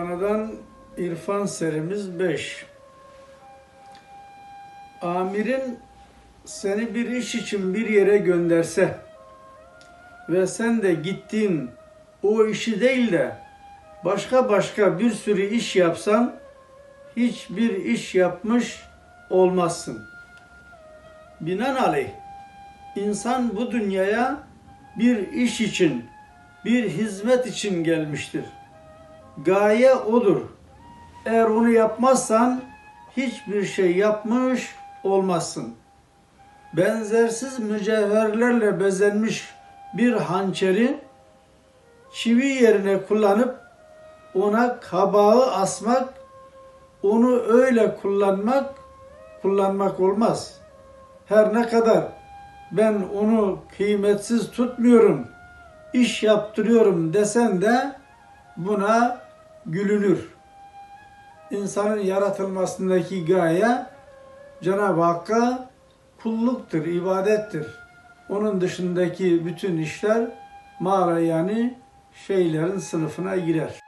Mevlana'dan İrfan serimiz 5. Amirin seni bir iş için bir yere gönderse ve sen de gittiğin o işi değil de başka başka bir sürü iş yapsan hiçbir iş yapmış olmazsın. Binaenaleyh insan bu dünyaya bir iş için, bir hizmet için gelmiştir. Gaye odur. Eğer onu yapmazsan hiçbir şey yapmış olmazsın. Benzersiz mücevherlerle bezenmiş bir hançeri çivi yerine kullanıp ona kabağı asmak, onu öyle kullanmak, kullanmak olmaz. Her ne kadar ben onu kıymetsiz tutmuyorum, iş yaptırıyorum desen de buna gülünür. İnsanın yaratılmasındaki gaye Cenab-ı Hakk'a kulluktur, ibadettir. Onun dışındaki bütün işler mağara yani şeylerin sınıfına girer.